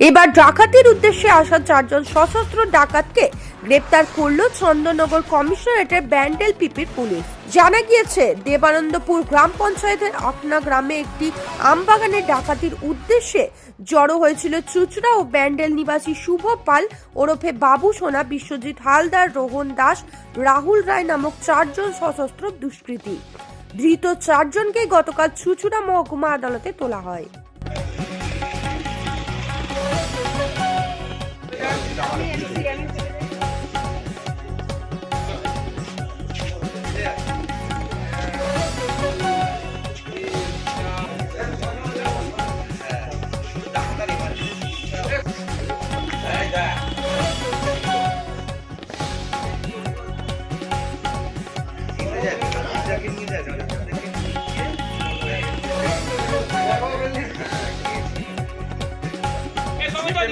এবার ডাকাতির উদ্দেশ্যে আসা চারজন সশস্ত্র ডাকাতকে গ্রেপ্তার করল চন্দননগর কমিশনারেটের ব্যান্ডেল পিপির পুলিশ। জানা গিয়েছে, দেবানন্দপুর গ্রাম পঞ্চায়েতের আপনা গ্রামে একটি আমবাগানে ডাকাতির উদ্দেশ্যে জড়ো হয়েছিল চুচড়া ও ব্যান্ডেল নিবাসী শুভ পাল, ওরফে বাবু সোনা, বিশ্বজিৎ হালদার, রোহন দাস, রাহুল রায় নামক চারজন সশস্ত্র দুষ্কৃতী। ধৃত চারজনকে গতকাল চুচুড়া মহকুমা আদালতে তোলা হয়।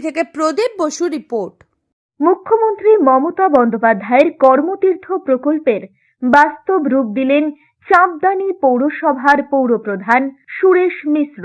হুগলি থেকে প্রদীপ বসু রিপোর্ট। মুখ্যমন্ত্রী মমতা বন্দ্যোপাধ্যায়ের কর্মতীর্থ প্রকল্পের বাস্তব রূপ দিলেন চাঁদদানি পৌরসভার পৌরপ্রধান সুরেশ মিশ্র।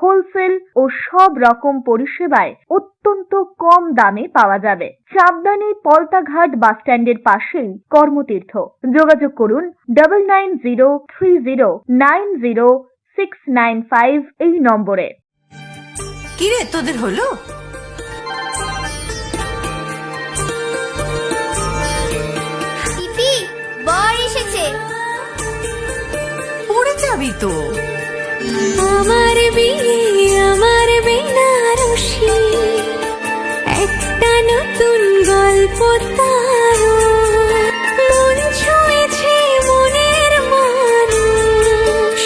হোলসেল ও সব রকম পরিষেবায় অত্যন্ত কম দামে পাওয়া যাবে। চাপদানি পলতাঘাট বাসস্ট্যান্ডের পাশেই কর্মতীর্থ। যোগাযোগ করুন double nine zero three zero nine zero six nine five এই নম্বরে। কিরে তোদের হলো? বর এসেছে। পড়ে যাবি তো। আমার আমার একটা নতুন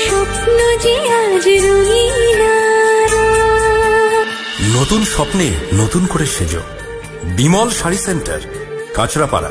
স্বপ্ন নতুন স্বপ্নে নতুন করে সেজো। বিমল শাড়ি সেন্টার কাঁচরাপাড়া।